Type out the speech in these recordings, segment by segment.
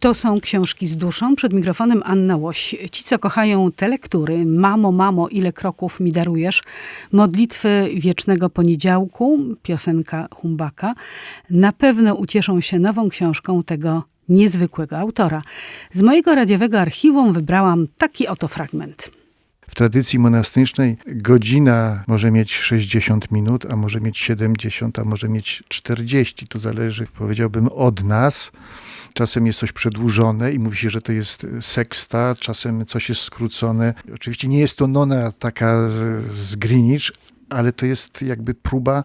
To są książki z duszą. Przed mikrofonem Anna Łoś. Ci, co kochają te lektury, Mamo, mamo, ile kroków mi darujesz, Modlitwy Wiecznego Poniedziałku, piosenka Humbaka, na pewno ucieszą się nową książką tego niezwykłego autora. Z mojego radiowego archiwum wybrałam taki oto fragment. W tradycji monastycznej godzina może mieć 60 minut, a może mieć 70, a może mieć 40. To zależy, powiedziałbym, od nas. Czasem jest coś przedłużone i mówi się, że to jest seksta, czasem coś jest skrócone. Oczywiście nie jest to nona taka z, z Greenwich, ale to jest jakby próba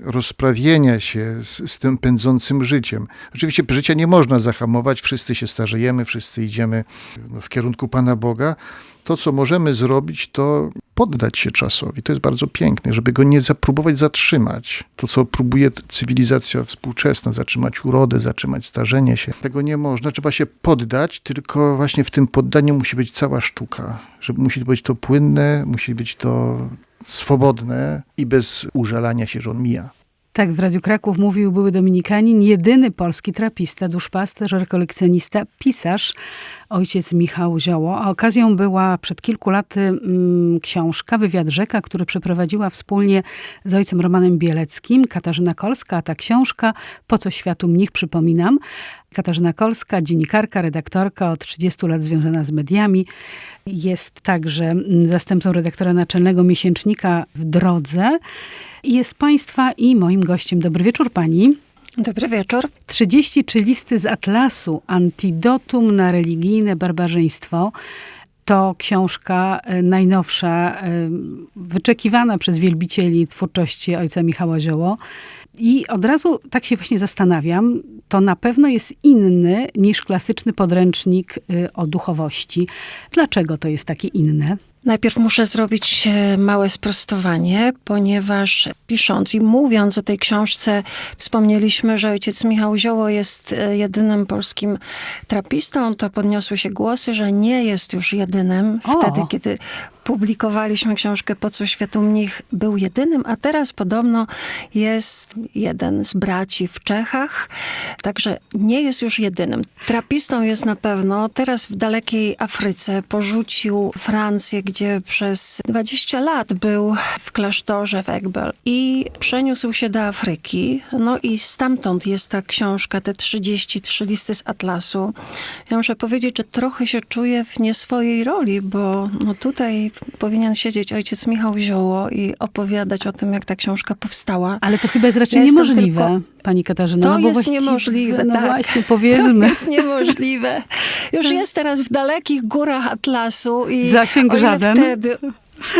rozprawienia się z, z, tym pędzącym życiem. Oczywiście życia nie można zahamować, wszyscy się starzejemy, wszyscy idziemy no, w kierunku Pana Boga. To, co możemy zrobić, to poddać się czasowi. To jest bardzo piękne, żeby go nie zapróbować zatrzymać. To, co próbuje cywilizacja współczesna, zatrzymać urodę, zatrzymać starzenie się. Tego nie można. Trzeba się poddać, tylko właśnie w tym poddaniu musi być cała sztuka. Żeby musi być to płynne, musi być to swobodne i bez użalania się, że on mija. Tak w Radiu Kraków mówił były dominikanin, jedyny polski trapista, duszpasterz, rekolekcjonista, pisarz, ojciec Michał Zioło. A okazją była przed kilku laty mm, książka Wywiad Rzeka, który przeprowadziła wspólnie z ojcem Romanem Bieleckim, Katarzyna Kolska. A ta książka, Po co światu mnich, przypominam, Katarzyna Kolska, dziennikarka, redaktorka, od 30 lat związana z mediami. Jest także zastępcą redaktora naczelnego miesięcznika w drodze. Jest Państwa i moim gościem. Dobry wieczór Pani. Dobry wieczór. 33 listy z Atlasu, antidotum na religijne barbarzyństwo. To książka e, najnowsza, e, wyczekiwana przez wielbicieli twórczości ojca Michała Zioło. I od razu tak się właśnie zastanawiam, to na pewno jest inny niż klasyczny podręcznik y, o duchowości. Dlaczego to jest takie inne? Najpierw muszę zrobić e, małe sprostowanie, ponieważ pisząc i mówiąc o tej książce, wspomnieliśmy, że ojciec Michał Zioło jest e, jedynym polskim trapistą. To podniosły się głosy, że nie jest już jedynym. O. Wtedy, kiedy publikowaliśmy książkę Po co światu mnich był jedynym, a teraz podobno jest jeden z braci w Czechach, także nie jest już jedynym. Trapistą jest na pewno, teraz w dalekiej Afryce porzucił Francję, gdzie przez 20 lat był w klasztorze w Egbel i przeniósł się do Afryki. No i stamtąd jest ta książka, te 33 listy z Atlasu. Ja muszę powiedzieć, że trochę się czuję w nieswojej roli, bo no tutaj powinien siedzieć ojciec Michał Zioło i opowiadać o tym, jak ta książka powstała. Ale to chyba jest raczej Ja niemożliwe, tylko- pani Katarzyna. To no jest niemożliwe, No tak. właśnie, To powiedzmy. jest niemożliwe. Już jest teraz w dalekich górach Atlasu i Zasięg ile żaden. wtedy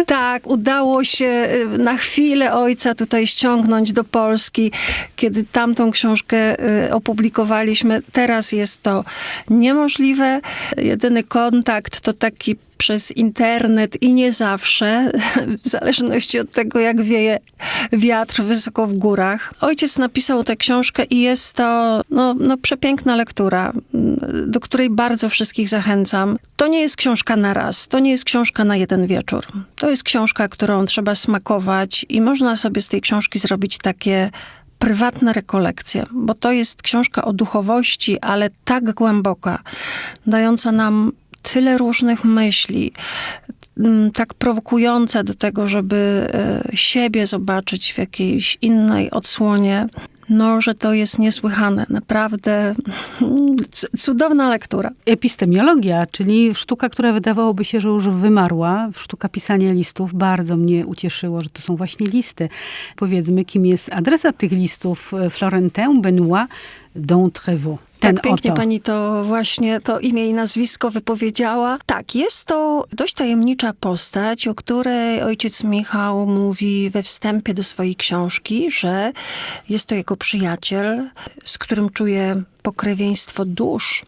tak, udało się y, na chwilę ojca tutaj ściągnąć do Polski, kiedy tamtą książkę y, opublikowaliśmy. Teraz jest to niemożliwe. Jedyny kontakt to taki przez internet i nie zawsze, w zależności od tego, jak wieje wiatr wysoko w górach. Ojciec napisał tę książkę i jest to no, no, przepiękna lektura, do której bardzo wszystkich zachęcam. To nie jest książka na raz, to nie jest książka na jeden wieczór. To jest książka, którą trzeba smakować i można sobie z tej książki zrobić takie prywatne rekolekcje, bo to jest książka o duchowości, ale tak głęboka, dająca nam tyle różnych myśli, mm, tak prowokująca do tego, żeby e, siebie zobaczyć w jakiejś innej odsłonie, no, że to jest niesłychane. Naprawdę cudowna lektura. Epistemiologia, czyli sztuka, która wydawałoby się, że już wymarła, sztuka pisania listów, bardzo mnie ucieszyło, że to są właśnie listy. Powiedzmy, kim jest adresat tych listów? Florentin Benoit d'Entrevaux. Ten tak pięknie oto. pani to właśnie to imię i nazwisko wypowiedziała. Tak, jest to dość tajemnicza postać, o której ojciec Michał mówi we wstępie do swojej książki, że jest to jego przyjaciel, z którym czuje pokrewieństwo dusz.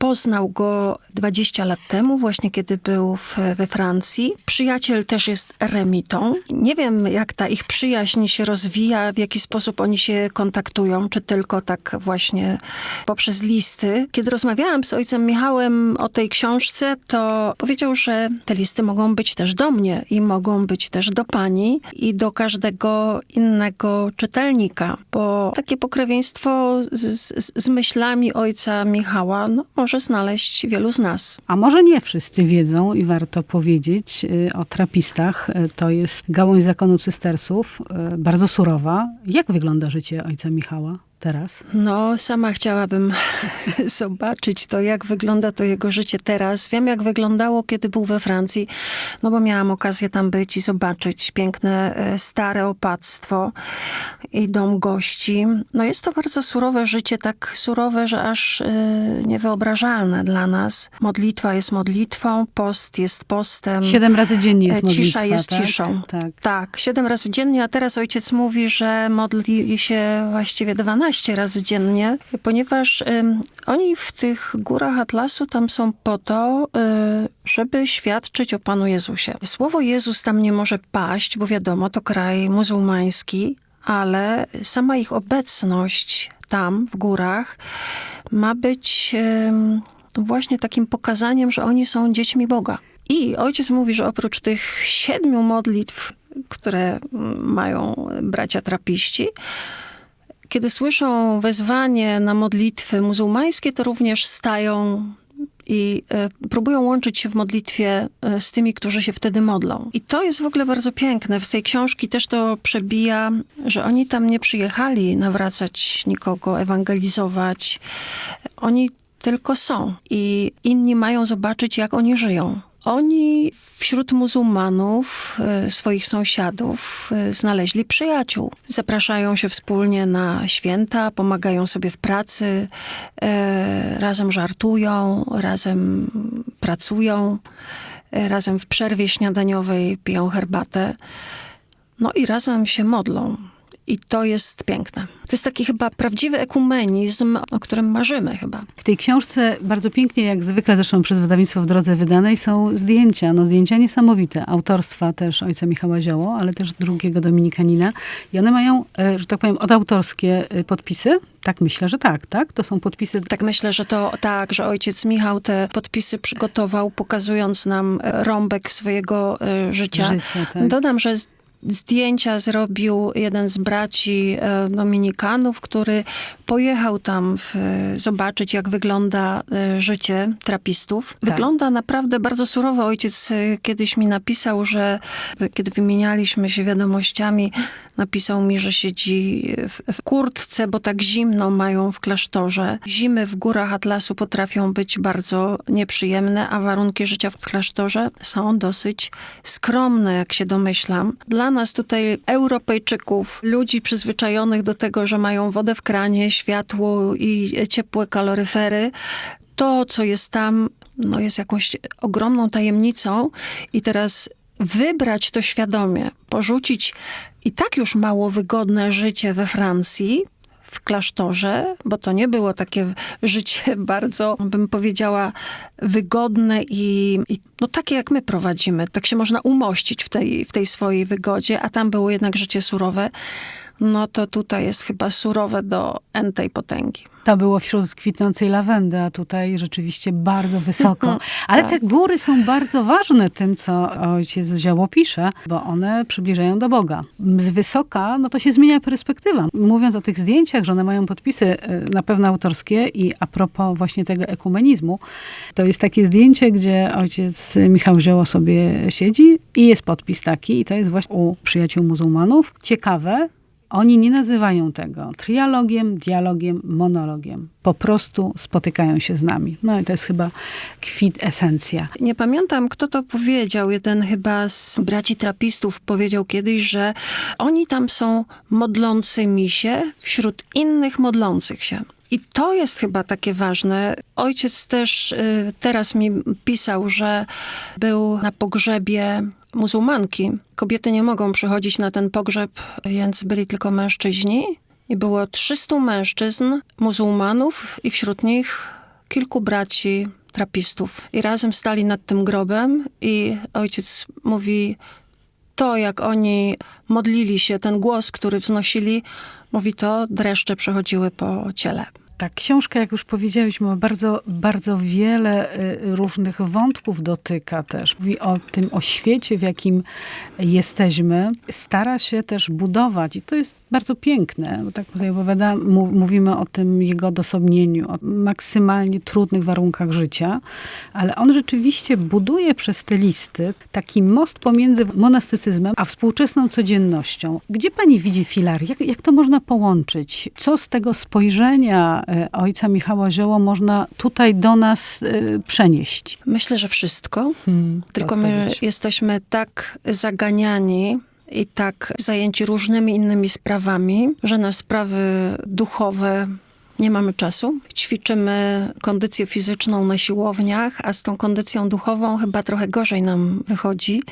Poznał go 20 lat temu, właśnie kiedy był w, we Francji. Przyjaciel też jest remitą. Nie wiem, jak ta ich przyjaźń się rozwija, w jaki sposób oni się kontaktują, czy tylko tak właśnie poprzez listy. Kiedy rozmawiałam z ojcem Michałem o tej książce, to powiedział, że te listy mogą być też do mnie i mogą być też do pani i do każdego innego czytelnika, bo takie pokrewieństwo z, z, z myślami ojca Michała no, znaleźć wielu z nas. A może nie wszyscy wiedzą i warto powiedzieć y, o trapistach. Y, To jest gałąź zakonu cystersów, y, bardzo surowa. Jak wygląda życie ojca Michała teraz? No, sama chciałabym zobaczyć to, jak wygląda to jego życie teraz. Wiem, jak wyglądało, kiedy był we Francji, no bo miałam okazję tam być i zobaczyć piękne, e, stare opactwo i dom gości. No jest to bardzo surowe życie, tak surowe, że aż e, niewyobrażalne dla nas. Modlitwa jest modlitwą, post jest postem. Siedem razy dziennie jest E, Cisza modlitwa, jest tak? ciszą. Tak. Tak, siedem razy dziennie, a teraz ojciec mówi, że modli się właściwie 12 razy dziennie, ponieważ oni w tych górach Atlasu tam są po to, y, żeby świadczyć o Panu Jezusie. Słowo Jezus tam nie może paść, bo wiadomo, to kraj muzułmański, ale sama ich obecność tam w górach ma być właśnie takim pokazaniem, że oni są dziećmi Boga. I ojciec mówi, że oprócz tych siedmiu modlitw, które mają bracia trapiści, kiedy słyszą wezwanie na modlitwy muzułmańskie, to również stają i e, próbują łączyć się w modlitwie e, z tymi, którzy się wtedy modlą. I to jest w ogóle bardzo piękne. W tej książki też to przebija, że oni tam nie przyjechali nawracać nikogo, ewangelizować. Oni tylko są i inni mają zobaczyć, jak oni żyją. Oni wśród muzułmanów, e, swoich sąsiadów, e, znaleźli przyjaciół. Zapraszają się wspólnie na święta, pomagają sobie w pracy, e, razem żartują, razem pracują, razem w przerwie śniadaniowej piją herbatę. No i razem się modlą. I to jest piękne. To jest taki chyba prawdziwy ekumenizm, o którym marzymy chyba. W tej książce bardzo pięknie, jak zwykle zresztą przez wydawnictwo w drodze wydanej, są zdjęcia. No zdjęcia niesamowite. Autorstwa też ojca Michała Zioło, ale też drugiego dominikanina. I one mają, e, że tak powiem, odautorskie e, podpisy. Tak myślę, że tak, tak? To są podpisy Tak myślę, że to tak, że ojciec Michał te podpisy przygotował, pokazując nam e, rąbek swojego życia. Życia, tak. Dodam, że zdjęcia zrobił jeden z braci e, dominikanów, który pojechał tam w, zobaczyć, jak wygląda e, życie trapistów. Wygląda naprawdę bardzo surowo. Ojciec e, kiedyś mi napisał, że kiedy wymienialiśmy się wiadomościami, napisał mi, że siedzi w, w kurtce, bo tak zimno mają w klasztorze. Zimy w górach Atlasu potrafią być bardzo nieprzyjemne, a warunki życia w klasztorze są dosyć skromne, jak się domyślam. Dla nas tutaj, Europejczyków, ludzi przyzwyczajonych do tego, że mają wodę w kranie, światło i ciepłe kaloryfery, to, co jest tam, no jest jakąś ogromną tajemnicą. I teraz wybrać to świadomie, porzucić i tak już mało wygodne życie we Francji, w klasztorze, bo to nie było takie życie bardzo, bym powiedziała, wygodne i, i no takie jak my prowadzimy. Tak się można umościć w tej, w tej swojej wygodzie, a tam było jednak życie surowe. No to tutaj jest chyba surowe do entej potęgi. To było wśród kwitnącej lawendy, a tutaj rzeczywiście bardzo wysoko. Ale tak. te góry są bardzo ważne tym, co ojciec Zioło pisze, bo one przybliżają do Boga. Z wysoka, no to się zmienia perspektywa. Mówiąc o tych zdjęciach, że one mają podpisy e, na pewno autorskie i a propos właśnie tego ekumenizmu, to jest takie zdjęcie, gdzie ojciec Michał Zioło sobie siedzi i jest podpis taki i to jest właśnie u przyjaciół muzułmanów. Ciekawe, oni nie nazywają tego trialogiem, dialogiem, monologiem. Po prostu spotykają się z nami. No i to jest chyba kwit esencja. Nie pamiętam, kto to powiedział. Jeden chyba z braci trapistów powiedział kiedyś, że oni tam są modlącymi się wśród innych modlących się. I to jest chyba takie ważne. Ojciec też y, teraz mi pisał, że był na pogrzebie muzułmanki. Kobiety nie mogą przychodzić na ten pogrzeb, więc byli tylko mężczyźni. I było 300 mężczyzn, muzułmanów i wśród nich kilku braci trapistów i razem stali nad tym grobem i ojciec mówi, to jak oni modlili się, ten głos, który wznosili, mówi to, dreszcze przechodziły po ciele. Ta książka, jak już powiedzieliśmy, bardzo, bardzo wiele y, różnych wątków dotyka też. Mówi o tym, o świecie, w jakim jesteśmy. Stara się też budować i to jest bardzo piękne, bo tak tutaj opowiada, mu- mówimy o tym jego odosobnieniu, o maksymalnie trudnych warunkach życia, ale on rzeczywiście buduje przez te listy taki most pomiędzy monastycyzmem a współczesną codziennością. Gdzie pani widzi filar? Jak, jak to można połączyć? Co z tego spojrzenia ojca Michała Zioło można tutaj do nas e, przenieść? Myślę, że wszystko. Hmm, Tylko my odpowiedź. jesteśmy tak zaganiani i tak zajęci różnymi innymi sprawami, że na sprawy duchowe nie mamy czasu. Ćwiczymy kondycję fizyczną na siłowniach, a z tą kondycją duchową chyba trochę gorzej nam wychodzi.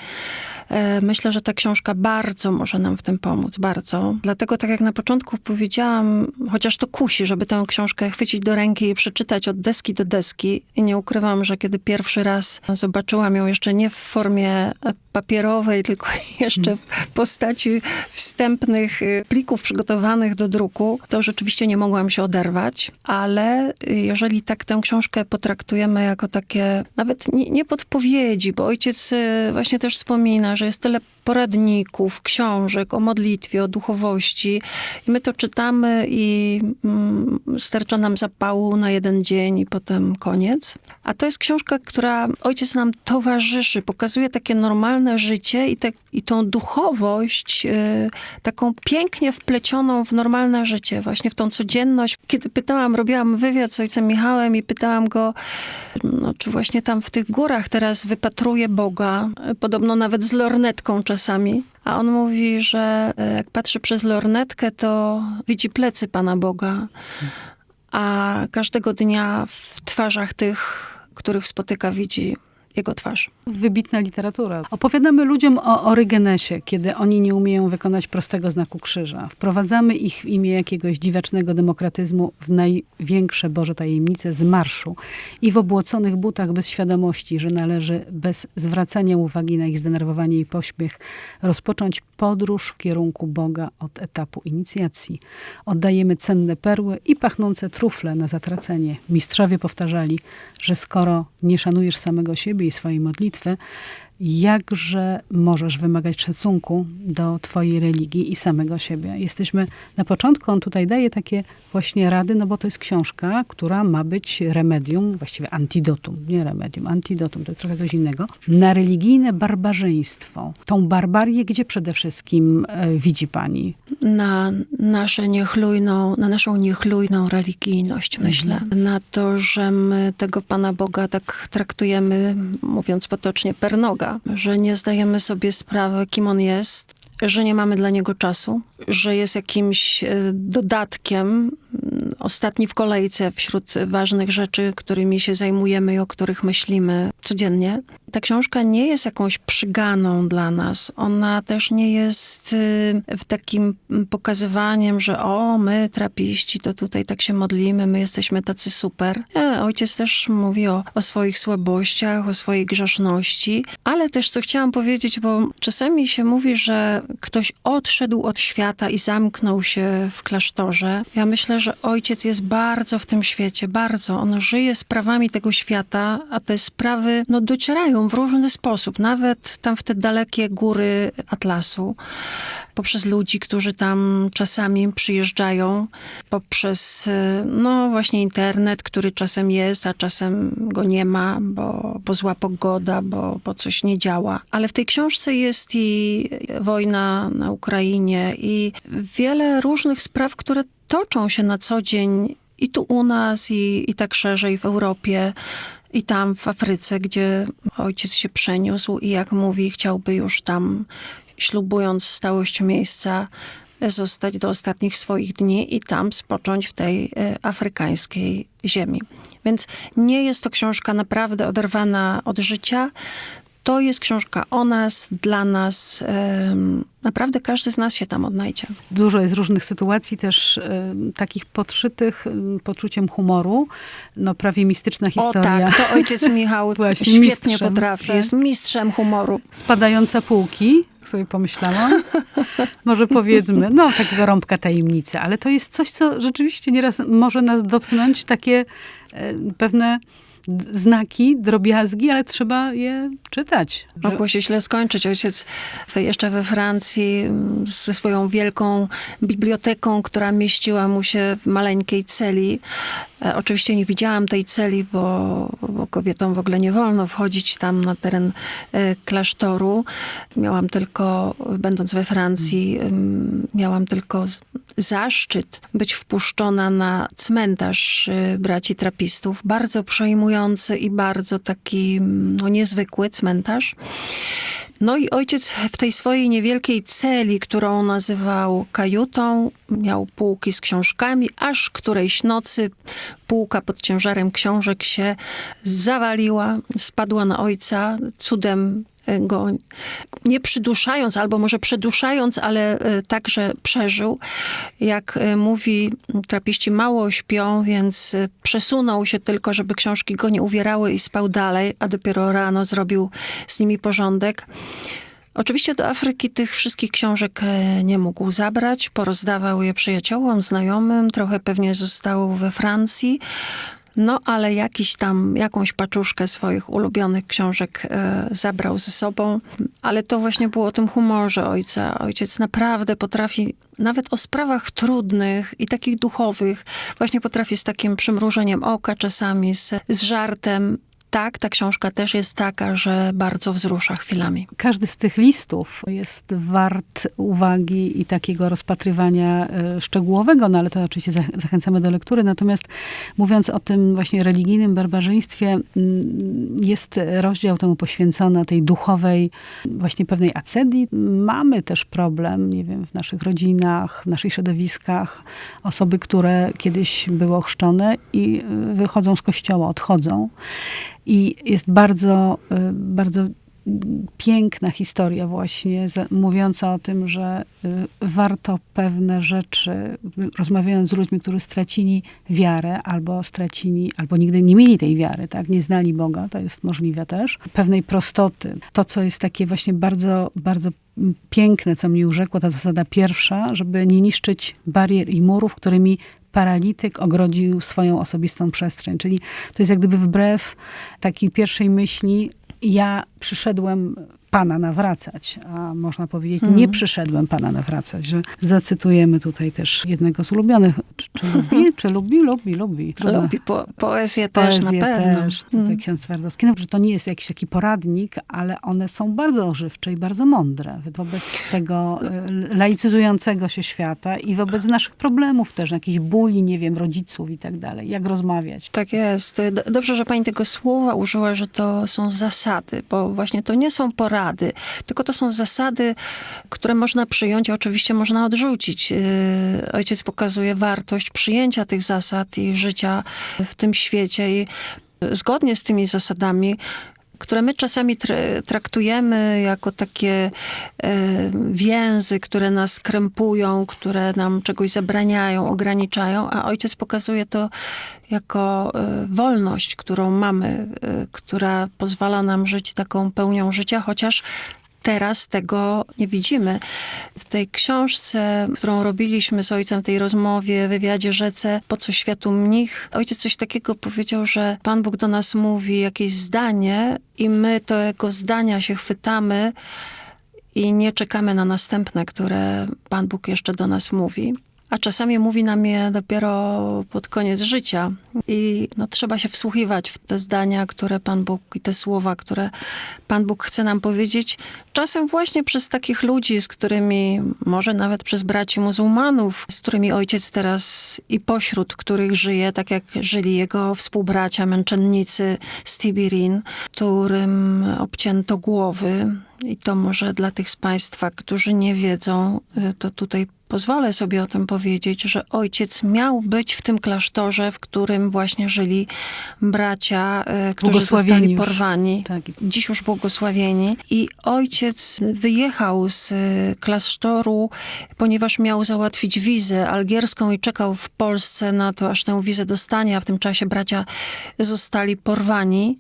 E, Myślę, że ta książka bardzo może nam w tym pomóc, bardzo. Dlatego, tak jak na początku powiedziałam, chociaż to kusi, żeby tę książkę chwycić do ręki i przeczytać od deski do deski. I nie ukrywam, że kiedy pierwszy raz zobaczyłam ją jeszcze nie w formie papierowej, tylko jeszcze w postaci wstępnych y, plików przygotowanych do druku, to rzeczywiście nie mogłam się oderwać, ale jeżeli tak tę książkę potraktujemy jako takie, nawet nie, nie podpowiedzi, bo ojciec y, właśnie też wspomina, że jest tyle poradników, książek o modlitwie, o duchowości i my to czytamy i mm, starcza nam zapału na jeden dzień i potem koniec. A to jest książka, która ojciec nam towarzyszy, pokazuje takie normalne życie i, te, i tą duchowość y, taką pięknie wplecioną w normalne życie, właśnie w tą codzienność. Kiedy pytałam, robiłam wywiad z ojcem Michałem i pytałam go, no, czy właśnie tam w tych górach teraz wypatruje Boga, podobno nawet z lornetką czasami. A on mówi, że y, jak patrzy przez lornetkę, to widzi plecy Pana Boga. A każdego dnia w twarzach tych, których spotyka, widzi jego twarz. Wybitna literatura. Opowiadamy ludziom o Orygenesie, kiedy oni nie umieją wykonać prostego znaku krzyża. Wprowadzamy ich w imię jakiegoś dziwacznego demokratyzmu w największe Boże tajemnice z marszu i w obłoconych butach bez świadomości, że należy bez zwracania uwagi na ich zdenerwowanie i pośpiech rozpocząć podróż w kierunku Boga od etapu inicjacji. Oddajemy cenne perły i pachnące trufle na zatracenie. Mistrzowie powtarzali, że skoro nie szanujesz samego siebie swojej modlitwy, jakże możesz wymagać szacunku do twojej religii i samego siebie. Jesteśmy na początku, on tutaj daje takie właśnie rady, no bo to jest książka, która ma być remedium, właściwie antidotum, nie remedium, antidotum, to jest trochę coś innego, na religijne barbarzyństwo. Tą barbarię gdzie przede wszystkim e, widzi pani? Na nasze niechlujną, na naszą niechlujną religijność, myślę. Na to, że my tego Pana Boga tak traktujemy, mówiąc potocznie, per Że nie zdajemy sobie sprawy, kim On jest, że nie mamy dla Niego czasu, że jest jakimś e, dodatkiem, mm, ostatni w kolejce wśród ważnych rzeczy, którymi się zajmujemy i o których myślimy codziennie. Ta książka nie jest jakąś przyganą dla nas. Ona też nie jest y, w takim pokazywaniem, że o, my trapiści, to tutaj tak się modlimy, my jesteśmy tacy super. Nie, ojciec też mówi o, o swoich słabościach, o swojej grzeszności, ale też co chciałam powiedzieć, bo czasami się mówi, że ktoś odszedł od świata i zamknął się w klasztorze. Ja myślę, że ojciec jest bardzo w tym świecie, bardzo. On żyje sprawami tego świata, a te sprawy no, docierają w różny sposób, nawet tam w te dalekie góry Atlasu, poprzez ludzi, którzy tam czasami przyjeżdżają, poprzez y, no właśnie internet, który czasem jest, a czasem go nie ma, bo, bo zła pogoda, bo, bo coś nie działa. Ale w tej książce jest i wojna na Ukrainie i wiele różnych spraw, które toczą się na co dzień i tu u nas, i, i tak szerzej w Europie, i tam w Afryce, gdzie ojciec się przeniósł i jak mówi, chciałby już tam, ślubując stałość miejsca, zostać do ostatnich swoich dni i tam spocząć w tej e, afrykańskiej ziemi. Więc nie jest to książka naprawdę oderwana od życia, to jest książka o nas, dla nas. Naprawdę każdy z nas się tam odnajdzie. Dużo jest różnych sytuacji, też takich podszytych poczuciem humoru. No prawie mistyczna O historia. tak, to ojciec Michał Właśnie, świetnie mistrzem, potrafi. tak. Jest mistrzem humoru. Spadająca półki, sobie pomyślałam. Może powiedzmy, no takiego rąbka tajemnicy, ale to jest coś, co rzeczywiście nieraz może nas dotknąć, takie e, pewne znaki, drobiazgi, ale trzeba je czytać. że- Mogło się źle skończyć. Ojciec jeszcze we Francji mm, ze swoją wielką biblioteką, która mieściła mu się w maleńkiej celi. E, Oczywiście nie widziałam tej celi, bo, bo kobietom w ogóle nie wolno wchodzić tam na teren e, klasztoru. Miałam tylko, będąc we Francji, miałam tylko zaszczyt być wpuszczona na cmentarz y, braci trapistów. Bardzo przejmujący i bardzo taki mm, no, niezwykły cmentarz. No i ojciec w tej swojej niewielkiej celi, którą nazywał kajutą, miał półki z książkami, aż którejś nocy półka pod ciężarem książek się zawaliła, spadła na ojca, cudem go nie przyduszając, albo może przeduszając, ale e, także przeżył. Jak e, mówi trapiści, mało śpią, więc e, przesunął się tylko, żeby książki go nie uwierały i spał dalej, a dopiero rano zrobił z nimi porządek. Oczywiście do Afryki tych wszystkich książek e, nie mógł zabrać, porozdawał je przyjaciołom, znajomym, trochę pewnie zostało we Francji. No, ale jakiś tam, jakąś paczuszkę swoich ulubionych książek e, zabrał ze sobą. Ale to właśnie było o tym humorze ojca. Ojciec naprawdę potrafi, nawet o sprawach trudnych i takich duchowych, właśnie potrafi z takim przymrużeniem oka czasami, z, z żartem. Tak, ta książka też jest taka, że bardzo wzrusza chwilami. Każdy z tych listów jest wart uwagi i takiego rozpatrywania e, szczegółowego, no ale to oczywiście zach- zachęcamy do lektury. Natomiast mówiąc o tym właśnie religijnym barbarzyństwie, jest rozdział temu poświęcony tej duchowej, właśnie pewnej acedii. Mamy też problem, nie wiem, w naszych rodzinach, w naszych środowiskach, osoby, które kiedyś były ochrzczone i y, wychodzą z kościoła, odchodzą. I jest bardzo, y, bardzo piękna historia właśnie, mówiąca o tym, że y, warto pewne rzeczy, rozmawiając z ludźmi, którzy stracili wiarę, albo stracili, albo nigdy nie mieli tej wiary, tak, nie znali Boga, to jest możliwe też, pewnej prostoty. To, co jest takie właśnie bardzo, bardzo piękne, co mnie urzekło, ta zasada pierwsza, żeby nie niszczyć barier i murów, którymi paralityk ogrodził swoją osobistą przestrzeń. Czyli to jest jak gdyby wbrew takiej pierwszej myśli, ja przyszedłem Pana nawracać, a można powiedzieć, nie przyszedłem Pana nawracać, że zacytujemy tutaj też jednego z ulubionych. Czy, czy lubi? Czy lubi? Lubi, lubi. Trudno. Lubi po, poezję też Poezję na pewno. też, tutaj ksiądz Twardowski. No, że to nie jest jakiś taki poradnik, ale one są bardzo ożywcze i bardzo mądre wobec tego y, laicyzującego się świata i wobec naszych problemów też, jakichś bóli, nie wiem, rodziców i tak dalej. Jak rozmawiać. Tak jest. Do- Dobrze, że pani tego słowa użyła, że to są zasady, bo właśnie to nie są porady, tylko to są zasady, które można przyjąć, a oczywiście można odrzucić. Yy, Ojciec pokazuje wartość przyjęcia tych zasad i życia w tym świecie i zgodnie z tymi zasadami które my czasami tr- traktujemy jako takie e, więzy, które nas krępują, które nam czegoś zabraniają, ograniczają, a ojciec pokazuje to jako e, wolność, którą mamy, e, która pozwala nam żyć taką pełnią życia, chociaż teraz tego nie widzimy. W tej książce, którą robiliśmy z ojcem w tej rozmowie, wywiadzie rzece, po co światu mnich, ojciec coś takiego powiedział, że Pan Bóg do nas mówi jakieś zdanie i my tego zdania się chwytamy i nie czekamy na następne, które Pan Bóg jeszcze do nas mówi. A czasami mówi nam je dopiero pod koniec życia. I no, trzeba się wsłuchiwać w te zdania, które Pan Bóg i te słowa, które Pan Bóg chce nam powiedzieć. Czasem właśnie przez takich ludzi, z którymi, może nawet przez braci muzułmanów, z którymi ojciec teraz i pośród których żyje, tak jak żyli jego współbracia, męczennicy z Tibirin, którym obcięto głowy. I to może dla tych z Państwa, którzy nie wiedzą, y, to tutaj pozwolę sobie o tym powiedzieć, że ojciec miał być w tym klasztorze, w którym właśnie żyli bracia, e, którzy zostali już. porwani. Tak. Dziś już błogosławieni. I ojciec wyjechał z e, klasztoru, ponieważ miał załatwić wizę algierską i czekał w Polsce na to, aż tę wizę dostanie, a w tym czasie bracia zostali porwani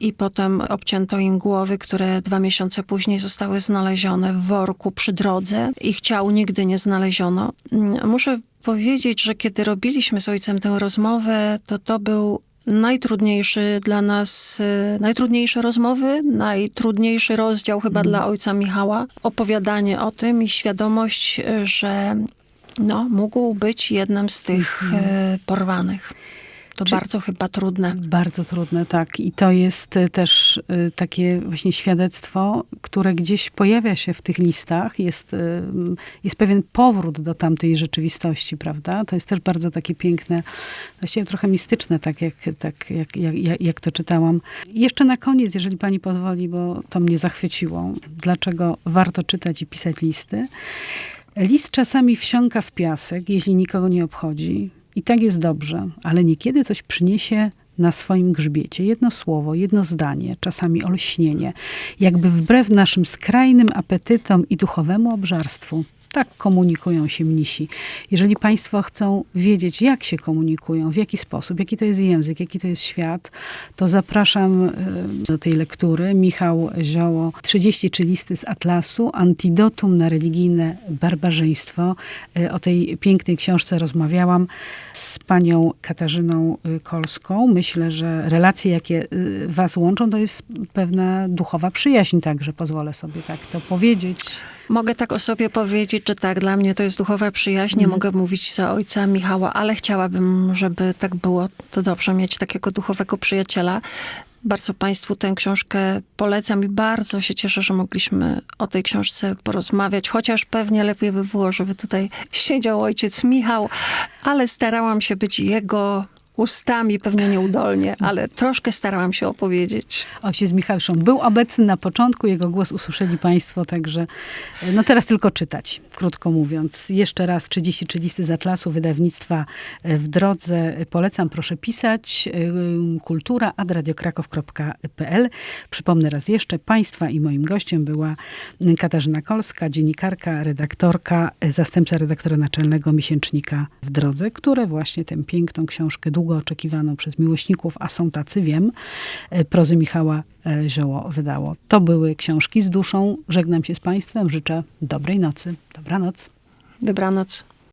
i potem obcięto im głowy, które dwa miesiące później zostały znalezione w worku przy drodze. Ich ciał nigdy nie znaleziono. Mm, Muszę powiedzieć, że kiedy robiliśmy z ojcem tę rozmowę, to to był najtrudniejszy dla nas, e, najtrudniejsze rozmowy, najtrudniejszy rozdział chyba dla ojca Michała. Opowiadanie o tym i świadomość, e, że no, mógł być jednym z tych e, porwanych. To Czy- bardzo chyba trudne. Bardzo trudne, tak. I to jest y, też y, takie właśnie świadectwo, które gdzieś pojawia się w tych listach. Jest, y, jest pewien powrót do tamtej rzeczywistości, prawda? To jest też bardzo takie piękne, właściwie trochę mistyczne, tak jak, tak jak, jak, jak, jak to czytałam. Jeszcze na koniec, jeżeli pani pozwoli, bo to mnie zachwyciło. Dlaczego warto czytać i pisać listy? List czasami wsiąka w piasek, jeśli nikogo nie obchodzi. I tak jest dobrze, ale niekiedy coś przyniesie na swoim grzbiecie. Jedno słowo, jedno zdanie, czasami olśnienie, jakby wbrew naszym skrajnym apetytom i duchowemu obżarstwu. Tak komunikują się mnisi. Jeżeli Państwo chcą wiedzieć, jak się komunikują, w jaki sposób, jaki to jest język, jaki to jest świat, to zapraszam e, do tej lektury. Michał Zioło, 33 listy z Atlasu, Antidotum na religijne barbarzyństwo. E, O tej pięknej książce rozmawiałam z panią Katarzyną y, Kolską. Myślę, że relacje, jakie was łączą, to jest pewna duchowa przyjaźń także, pozwolę sobie tak to powiedzieć. Mogę tak o sobie powiedzieć, że tak, dla mnie to jest duchowa przyjaźń. Nie mogę mówić za ojca Michała, ale chciałabym, żeby tak było. To dobrze mieć takiego duchowego przyjaciela. Bardzo Państwu tę książkę polecam i bardzo się cieszę, że mogliśmy o tej książce porozmawiać, chociaż pewnie lepiej by było, żeby tutaj siedział ojciec Michał, ale starałam się być jego ustami, pewnie nieudolnie, ale troszkę starałam się opowiedzieć. Ojciec Michał Szum był obecny na początku, jego głos usłyszeli Państwo, także y, no teraz tylko czytać, krótko mówiąc. Jeszcze raz 33 listy z Atlasu wydawnictwa y, w drodze. Polecam, proszę pisać. y, Kultura adradiokrakow.pl. Przypomnę raz jeszcze, Państwa i moim gościem była Katarzyna Kolska, dziennikarka, redaktorka, y, zastępca redaktora naczelnego miesięcznika w drodze, które właśnie tę piękną książkę, długo oczekiwaną przez miłośników, a są tacy, wiem, y, prozy Michała y, Zioło wydało. To były książki z duszą. Żegnam się z Państwem, życzę dobrej nocy. Dobranoc. Dobranoc.